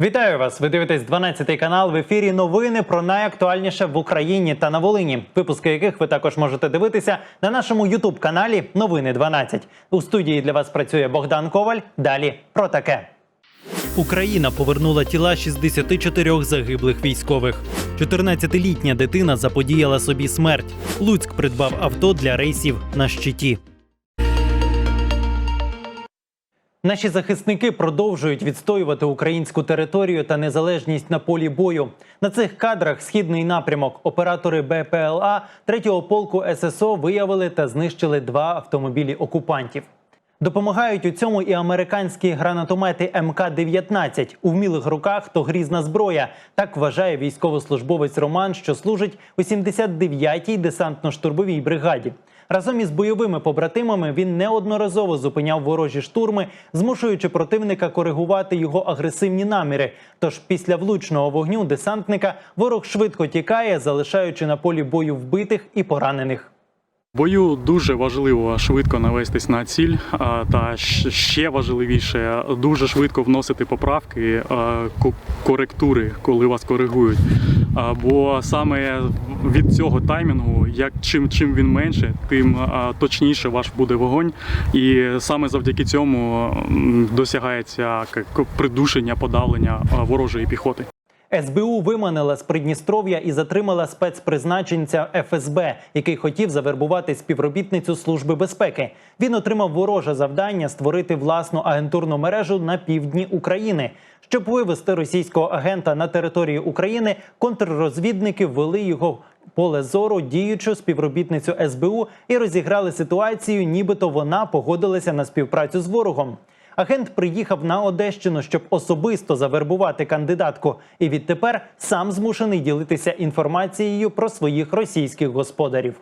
Вітаю вас! Ви дивитесь 12 канал в ефірі. Новини про найактуальніше в Україні та на Волині. Випуски яких ви також можете дивитися на нашому Ютуб каналі Новини 12. У студії для вас працює Богдан Коваль. Далі про таке. Україна повернула тіла 64 загиблих військових. 14-літня дитина заподіяла собі смерть. Луцьк придбав авто для рейсів на щиті. Наші захисники продовжують відстоювати українську територію та незалежність на полі бою. На цих кадрах східний напрямок оператори БПЛА 3-го полку ССО виявили та знищили два автомобілі окупантів. Допомагають у цьому і американські гранатомети МК-19 у вмілих руках то грізна зброя. Так вважає військовослужбовець Роман, що служить у 79-й десантно-штурмовій бригаді. Разом із бойовими побратимами він неодноразово зупиняв ворожі штурми, змушуючи противника коригувати його агресивні наміри. Тож після влучного вогню десантника ворог швидко тікає, залишаючи на полі бою вбитих і поранених. Бою дуже важливо швидко навестись на ціль, та ще важливіше дуже швидко вносити поправки, коректури, коли вас коригують. Бо саме від цього таймінгу, як чим чим він менше, тим точніше ваш буде вогонь, і саме завдяки цьому досягається придушення, подавлення ворожої піхоти. СБУ виманила з Придністров'я і затримала спецпризначенця ФСБ, який хотів завербувати співробітницю Служби безпеки. Він отримав вороже завдання створити власну агентурну мережу на півдні України. Щоб вивести російського агента на територію України, контррозвідники ввели його поле зору діючу співробітницю СБУ і розіграли ситуацію, нібито вона погодилася на співпрацю з ворогом. Агент приїхав на Одещину, щоб особисто завербувати кандидатку, і відтепер сам змушений ділитися інформацією про своїх російських господарів.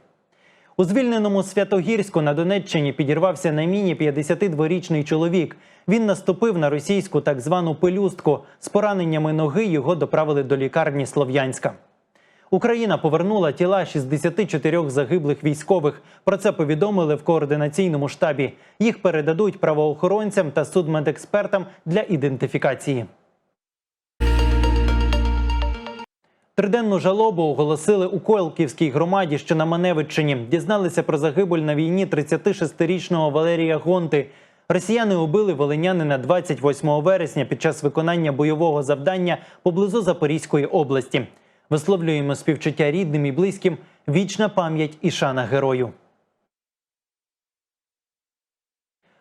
У звільненому Святогірську на Донеччині підірвався на міні 52-річний чоловік. Він наступив на російську так звану пелюстку. З пораненнями ноги його доправили до лікарні Слов'янська. Україна повернула тіла 64 загиблих військових. Про це повідомили в координаційному штабі. Їх передадуть правоохоронцям та судмедекспертам для ідентифікації. Триденну жалобу оголосили у Койлківській громаді, що на Маневиччині. Дізналися про загибель на війні 36-річного Валерія Гонти. Росіяни убили волинянина 28 вересня під час виконання бойового завдання поблизу Запорізької області. Висловлюємо співчуття рідним і близьким. Вічна пам'ять і шана герою.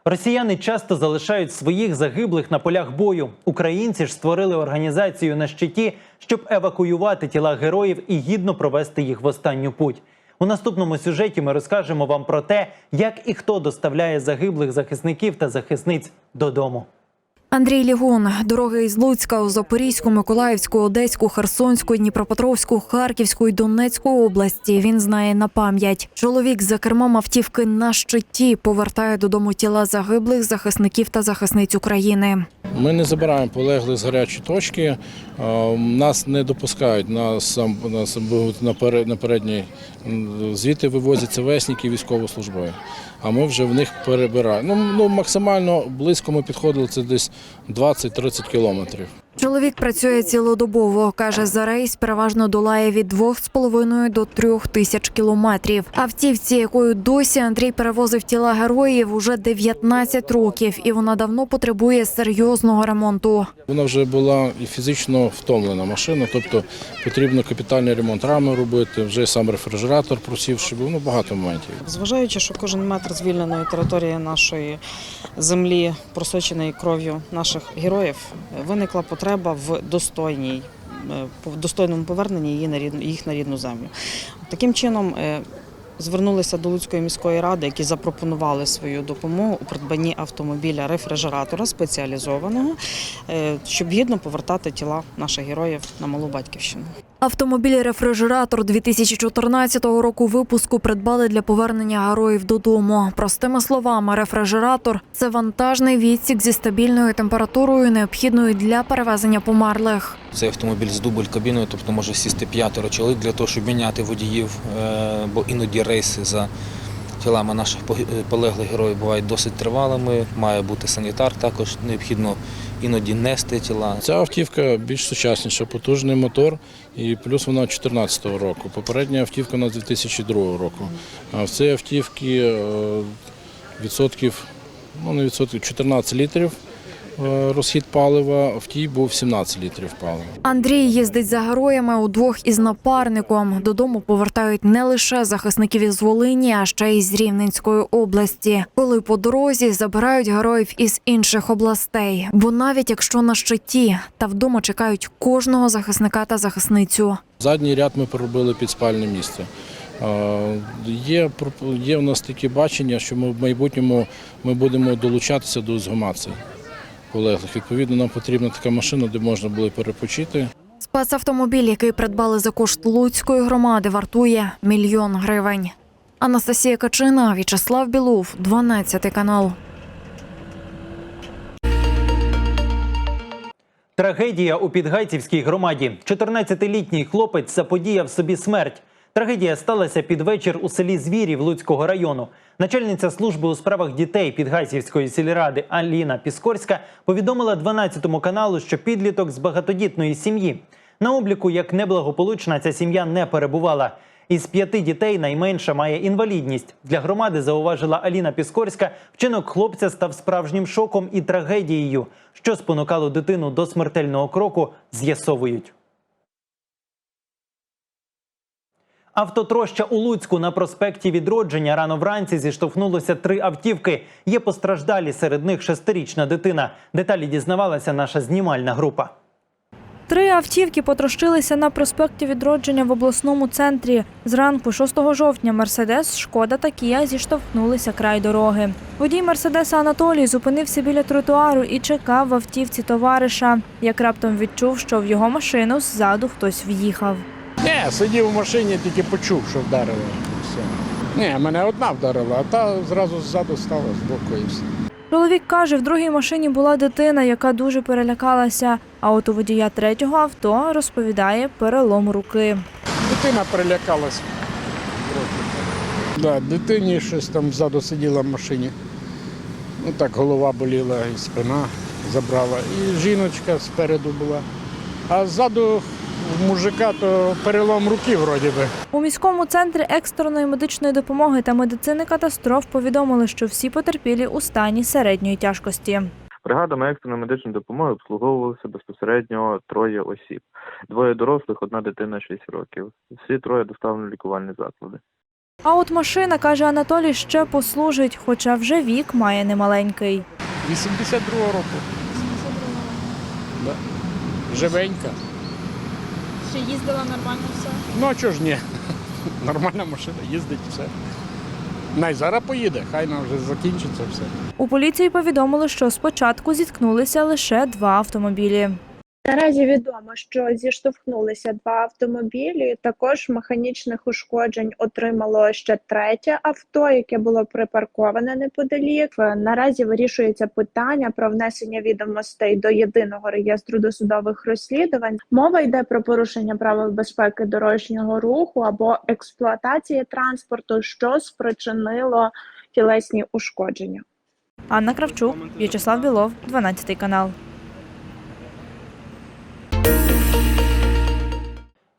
Росіяни часто залишають своїх загиблих на полях бою. Українці ж створили організацію на щиті, щоб евакуювати тіла героїв і гідно провести їх в останню путь. У наступному сюжеті ми розкажемо вам про те, як і хто доставляє загиблих захисників та захисниць додому. Андрій Лігун, дороги із Луцька у Запорізьку, Миколаївську, Одеську, Херсонську, Дніпропетровську, Харківську і Донецьку області. Він знає на пам'ять. Чоловік за кермом автівки на щиті повертає додому тіла загиблих захисників та захисниць України. Ми не забираємо полеглих з гарячої точки. Е, Нас не допускають на сам на, на, перед, на передній. м, Звідти вивозяться весники військовослужбові. А ми вже в них перебираємо. Ну, ну максимально близько ми підходили це десь 20-30 кілометрів. Чоловік працює цілодобово. каже, за рейс переважно долає від 2,5 до 3 тисяч кілометрів. Автівці, якою досі Андрій перевозив тіла героїв, уже 19 років, і вона давно потребує серйозного ремонту. Вона вже була і фізично втомлена машина, тобто потрібно капітальний ремонт рами робити, вже сам рефрижератор просівши, був ну, багато моментів. Зважаючи, що кожен метр звільненої території нашої землі, просоченої кров'ю наших героїв, виникла потреба в достойній. е, достойному поверненні її на рідну, їх на рідну землю. Таким чином е, звернулися до Луцької міської ради, які запропонували свою допомогу у придбанні автомобіля рефрижератора спеціалізованого, е, щоб гідно повертати тіла наших героїв на малу батьківщину. Автомобіль рефрижератор 2014 року випуску придбали для повернення героїв додому. Простими словами, рефрижератор це вантажний відсік зі стабільною температурою, необхідною для перевезення померлих. Це автомобіль з дубль кабіною, тобто може сісти п'ятеро чоловік для того, щоб міняти водіїв, е, бо іноді рейси за тілами наших е, полеглих героїв бувають досить тривалими. Має бути санітар, також необхідно іноді нести тіла. Ця автівка більш сучасніша, потужний мотор, і плюс вона 2014 року. Попередня автівка у нас 2002 року. А в цій автівці е, відсотків, ну не відсотків, 14 літрів розхід палива, в тій був 17 літрів палива. Андрій їздить за героями удвох із напарником. Додому повертають не лише захисників із Волині, а ще й з Рівненської області. Коли по дорозі забирають героїв із інших областей. Бо навіть якщо на щиті та вдома чекають кожного захисника та захисницю. Задній ряд ми поробили під спальне місце. Е, Є, є в нас таке бачення, що ми в майбутньому ми будемо долучатися до згумації полеглих. Відповідно, нам потрібна така машина, де можна було перепочити. Спецавтомобіль, який придбали за кошт Луцької громади, вартує мільйон гривень. Анастасія Качина, В'ячеслав Білов, 12 канал. Трагедія у Підгайцівській громаді. 14-літній хлопець заподіяв собі смерть. Трагедія сталася під вечір у селі Звірів Луцького району. Начальниця служби у справах дітей Підгайцівської сільради Аліна Піскорська повідомила 12 каналу, що підліток з багатодітної сім'ї. На обліку як неблагополучна ця сім'я не перебувала. Із п'яти дітей найменша має інвалідність. Для громади зауважила Аліна Піскорська. Вчинок хлопця став справжнім шоком і трагедією. Що спонукало дитину до смертельного кроку, з'ясовують. Автотроща у Луцьку на проспекті Відродження рано вранці зіштовхнулося три автівки. Є постраждалі, серед них шестирічна дитина. Деталі дізнавалася наша знімальна група. Три автівки потрощилися на проспекті Відродження в обласному центрі. Зранку 6 жовтня Мерседес, Шкода та Кія зіштовхнулися край дороги. Водій Мерседеса Анатолій зупинився біля тротуару і чекав в автівці товариша. Як раптом відчув, що в його машину ззаду хтось в'їхав. Ні, сидів в машині, тільки почув, що вдарило. Все. Ні, мене одна вдарила, а та зразу ззаду стала з боку і все. Чоловік каже, в другій машині була дитина, яка дуже перелякалася. А от у водія третього авто розповідає перелом руки. Дитина перелякалась. Да, дитині щось там ззаду сиділа в машині. Ну так голова боліла і спина забрала. І жіночка спереду була. А ззаду в мужика то перелом руки вроді би. У міському центрі екстреної медичної допомоги та медицини катастроф повідомили, що всі потерпілі у стані середньої тяжкості. Бригадами екстреної медичної допомоги обслуговувалося безпосередньо троє осіб. Двоє дорослих, одна дитина 6 років. Всі троє доставлені в лікувальні заклади. А от машина, каже Анатолій, ще послужить, хоча вже вік має немаленький. 82 року. Да. Живенька. Чи їздила нормально все? Ну а чого ж ні? Нормальна машина, їздить все. Най зараз поїде, хай нам вже закінчиться все. У поліції повідомили, що спочатку зіткнулися лише два автомобілі. Наразі відомо, що зіштовхнулися два автомобілі. Також механічних ушкоджень отримало ще третє авто, яке було припарковане неподалік. Наразі вирішується питання про внесення відомостей до єдиного реєстру досудових розслідувань. Мова йде про порушення правил безпеки дорожнього руху або експлуатації транспорту, що спричинило тілесні ушкодження. Анна Кравчук, В'ячеслав Білов, 12 канал.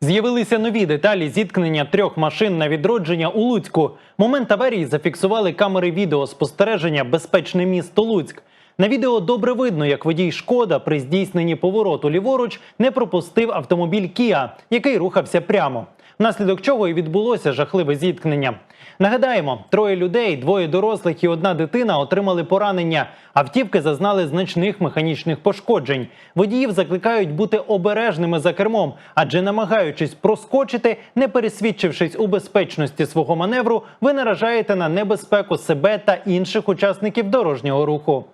З'явилися нові деталі зіткнення трьох машин на відродження у Луцьку. Момент аварії зафіксували камери відеоспостереження Безпечне місто Луцьк. На відео добре видно, як водій шкода при здійсненні повороту ліворуч не пропустив автомобіль Кіа, який рухався прямо. Внаслідок чого і відбулося жахливе зіткнення. Нагадаємо, троє людей, двоє дорослих і одна дитина отримали поранення. Автівки зазнали значних механічних пошкоджень. Водіїв закликають бути обережними за кермом, адже намагаючись проскочити, не пересвідчившись у безпечності свого маневру, ви наражаєте на небезпеку себе та інших учасників дорожнього руху.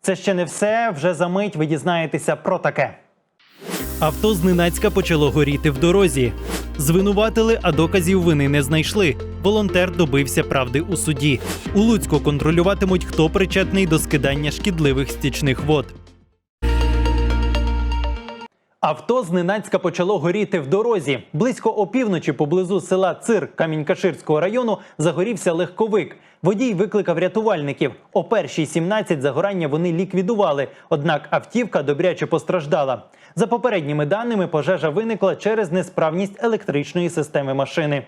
Це ще не все. Вже за мить ви дізнаєтеся про таке. Авто зненацька почало горіти в дорозі. Звинуватили, а доказів вини не знайшли. Волонтер добився правди у суді. У Луцьку контролюватимуть, хто причетний до скидання шкідливих стічних вод. Авто зненацька почало горіти в дорозі. Близько опівночі поблизу села Цир Камінь-Каширського району загорівся легковик. Водій викликав рятувальників. О першій 17 загорання вони ліквідували. Однак автівка добряче постраждала. За попередніми даними, пожежа виникла через несправність електричної системи машини.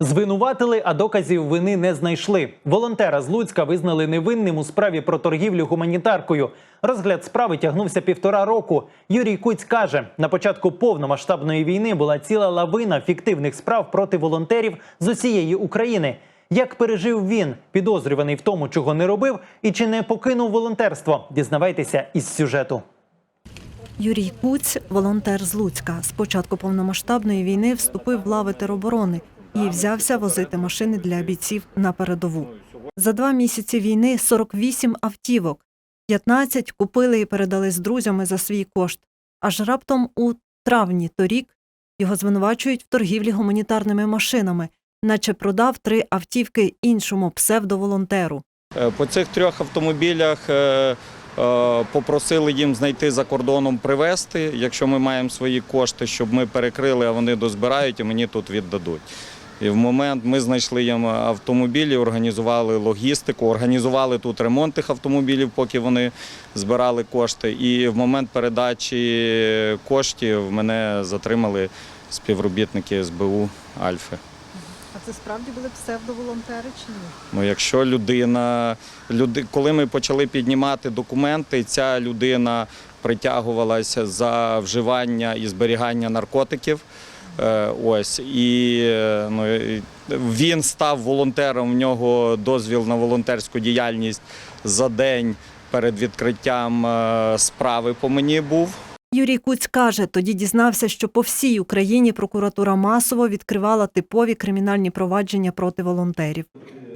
Звинуватили, а доказів вини не знайшли. Волонтера з Луцька визнали невинним у справі про торгівлю гуманітаркою. Розгляд справи тягнувся півтора року. Юрій Куць каже, на початку повномасштабної війни була ціла лавина фіктивних справ проти волонтерів з усієї України. Як пережив він, підозрюваний в тому, чого не робив, і чи не покинув волонтерство? Дізнавайтеся із сюжету. Юрій Куць, волонтер з Луцька, з початку повномасштабної війни вступив в лави тероборони і взявся возити машини для бійців на передову. За два місяці війни 48 автівок, 15 купили і передали з друзями за свій кошт. Аж раптом у травні торік його звинувачують в торгівлі гуманітарними машинами, наче продав три автівки іншому псевдоволонтеру. Е, По цих трьох автомобілях е, е, попросили їм знайти за кордоном привезти, якщо ми маємо свої кошти, щоб ми перекрили, а вони дозбирають і мені тут віддадуть. І в момент ми знайшли їм автомобілі, організували логістику, організували тут ремонт тих автомобілів, поки вони збирали кошти. І в момент передачі коштів мене затримали співробітники СБУ Альфи. А це справді були псевдоволонтери чи ні? Ну, якщо людина, люди, коли ми почали піднімати документи, ця людина притягувалася за вживання і зберігання наркотиків. Е, Ось і е, ну, він став волонтером. В нього дозвіл на волонтерську діяльність за день перед відкриттям е, справи по мені був. Юрій Куць каже, тоді дізнався, що по всій Україні прокуратура масово відкривала типові кримінальні провадження проти волонтерів.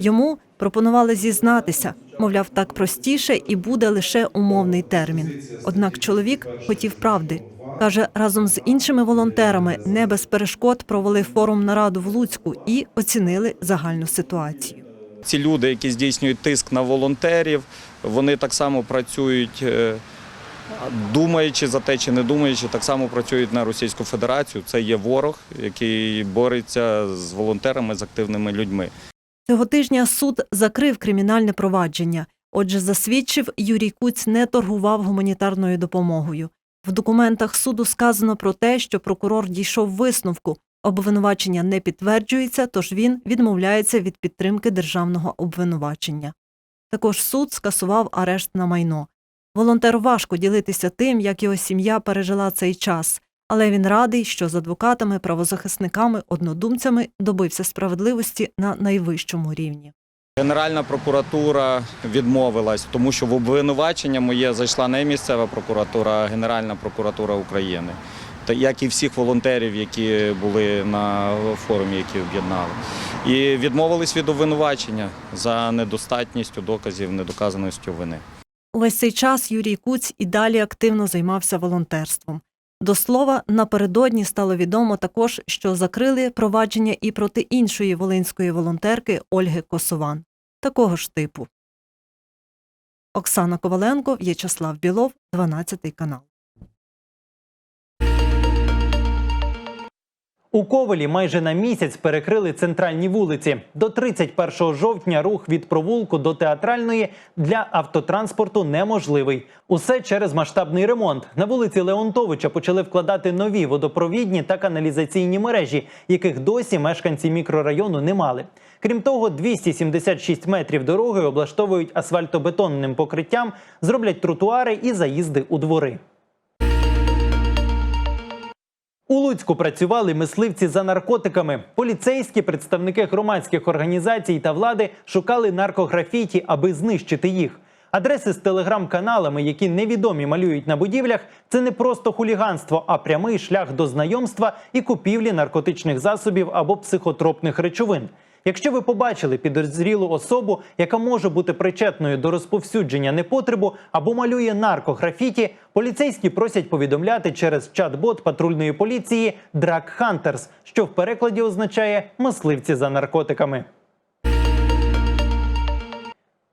Йому пропонували зізнатися, мовляв, так простіше і буде лише умовний термін. Однак чоловік хотів правди. Каже, разом з іншими волонтерами не без перешкод провели форум нараду в Луцьку і оцінили загальну ситуацію. Ці люди, які здійснюють тиск на волонтерів, вони так само працюють, е, думаючи за те чи не думаючи, так само працюють на Російську Федерацію. Це є ворог, який бореться з волонтерами, з активними людьми. Цього тижня суд закрив кримінальне провадження. Отже, засвідчив, Юрій Куць не торгував гуманітарною допомогою. В документах суду сказано про те, що прокурор дійшов висновку. Обвинувачення не підтверджується, тож він відмовляється від підтримки державного обвинувачення. Також суд скасував арешт на майно. Волонтеру важко ділитися тим, як його сім'я пережила цей час, але він радий, що з адвокатами, правозахисниками, однодумцями добився справедливості на найвищому рівні. Генеральна прокуратура відмовилась, тому що в обвинувачення моє зайшла не місцева прокуратура, а Генеральна прокуратура України. Та як і всіх волонтерів, які були на форумі, які об'єднали. І відмовились від обвинувачення за недостатністю доказів, недоказаністю вини. Увесь цей час Юрій Куць і далі активно займався волонтерством. До слова, напередодні стало відомо також, що закрили провадження і проти іншої волинської волонтерки Ольги Косован, такого ж типу. Оксана Коваленко, В'ячеслав Білов, 12 канал. У Ковелі майже на місяць перекрили центральні вулиці. До 31 жовтня рух від провулку до театральної для автотранспорту неможливий. Усе через масштабний ремонт. На вулиці Леонтовича почали вкладати нові водопровідні та каналізаційні мережі, яких досі мешканці мікрорайону не мали. Крім того, 276 метрів дороги облаштовують асфальтобетонним покриттям, зроблять тротуари і заїзди у двори. У Луцьку працювали мисливці за наркотиками. Поліцейські представники громадських організацій та влади шукали наркографіті, аби знищити їх. Адреси з телеграм-каналами, які невідомі малюють на будівлях, це не просто хуліганство, а прямий шлях до знайомства і купівлі наркотичних засобів або психотропних речовин. Якщо ви побачили підозрілу особу, яка може бути причетною до розповсюдження непотребу або малює наркографіті, поліцейські просять повідомляти через чат-бот патрульної поліції Drug Hunters, що в перекладі означає мисливці за наркотиками.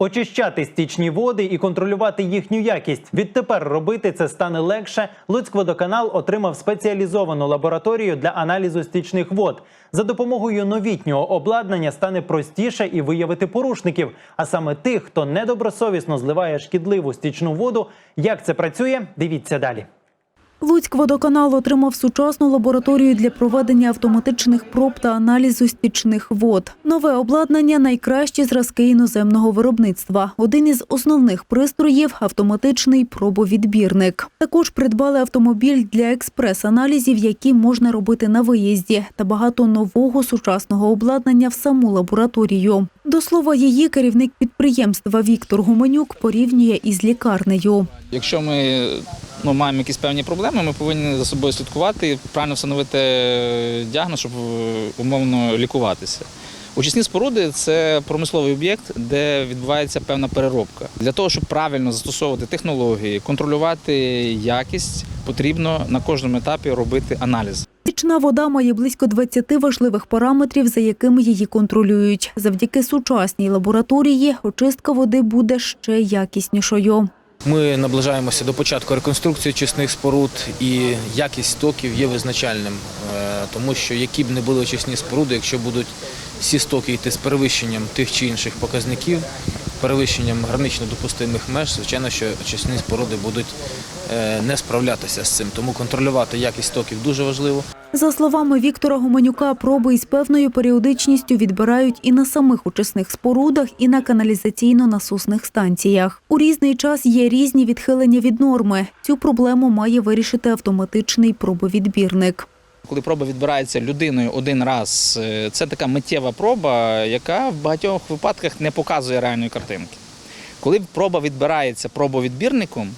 Очищати стічні води і контролювати їхню якість. Відтепер робити це стане легше. Луцькводоканал отримав спеціалізовану лабораторію для аналізу стічних вод. За допомогою новітнього обладнання стане простіше і виявити порушників, а саме тих, хто недобросовісно зливає шкідливу стічну воду. Як це працює? Дивіться далі. Луцькводоканал отримав сучасну лабораторію для проведення автоматичних проб та аналізу стічних вод. Нове обладнання найкращі зразки іноземного виробництва. Один із основних пристроїв автоматичний пробовідбірник. Також придбали автомобіль для експрес-аналізів, які можна робити на виїзді, та багато нового сучасного обладнання в саму лабораторію. До слова, її керівник підприємства Віктор Гуменюк порівнює із лікарнею. Якщо ми ну, маємо якісь певні проблеми, ми повинні за собою слідкувати, правильно встановити діагноз, щоб е, умовно лікуватися. Очисні споруди це промисловий об'єкт, де відбувається певна переробка. Для того, щоб правильно застосовувати технології, контролювати якість, потрібно на кожному етапі робити аналіз. Стічна вода має близько 20 важливих параметрів, за якими її контролюють. Завдяки сучасній лабораторії очистка води буде ще якіснішою. Ми наближаємося до початку реконструкції очисних споруд, і якість стоків є визначальним, е, тому що які б не були очисні споруди, якщо будуть всі стоки йти з перевищенням тих чи інших показників, перевищенням гранично допустимих меж, звичайно, що очисні споруди будуть не справлятися з цим. Тому контролювати якість стоків дуже важливо. За словами Віктора Гуменюка, проби із певною періодичністю відбирають і на самих очисних спорудах, і на каналізаційно-насосних станціях. У різний час є різні відхилення від норми. Цю проблему має вирішити автоматичний пробовідбірник. Коли проба відбирається людиною один раз, е, це така миттєва проба, яка в багатьох випадках не показує реальної картинки. Коли проба відбирається пробовідбірником,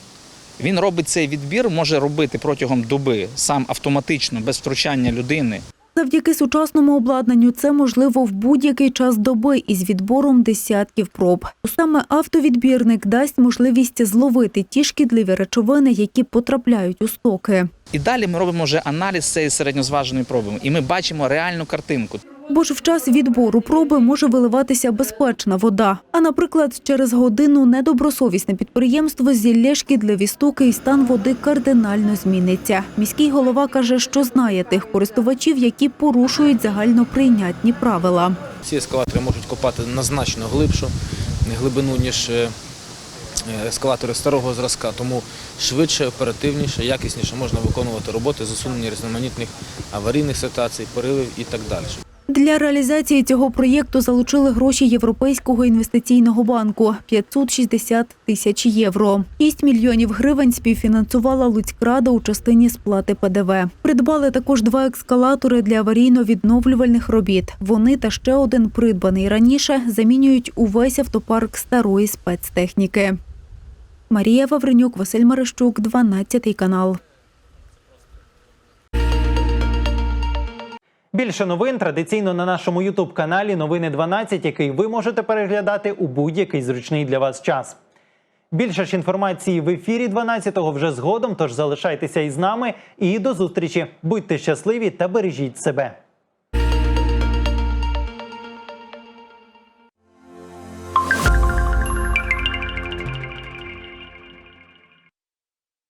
він робить цей відбір, може робити протягом доби сам автоматично, без втручання людини. Завдяки сучасному обладнанню це можливо в будь-який час доби із відбором десятків проб. Саме автовідбірник дасть можливість зловити ті шкідливі речовини, які потрапляють у стоки. І далі ми робимо вже аналіз цієї середньозваженої проби, і ми бачимо реальну картинку. Бо ж в час відбору проби може виливатися безпечна вода. А, наприклад, через годину недобросовісне підприємство зілє шкідливі стоки і стан води кардинально зміниться. Міський голова каже, що знає тих користувачів, які порушують загальноприйнятні правила. Ці ескалатори можуть копати на значно глибшу глибину, ніж е, е, ескалатори старого зразка, тому швидше, оперативніше, якісніше можна виконувати роботи з усунення різноманітних аварійних ситуацій, поривів і так далі. Для реалізації цього проєкту залучили гроші Європейського інвестиційного банку – 560 тисяч євро. 6 мільйонів гривень співфінансувала Луцькрада у частині сплати ПДВ. Придбали також два ескалатори для аварійно-відновлювальних робіт. Вони та ще один придбаний раніше замінюють увесь автопарк старої спецтехніки. Марія Вавренюк, Василь Марищук, 12 канал. Більше новин традиційно на нашому Ютуб каналі Новини 12, який ви можете переглядати у будь-який зручний для вас час. Більше ж інформації в ефірі 12-го вже згодом. Тож залишайтеся із нами і до зустрічі. Будьте щасливі та бережіть себе.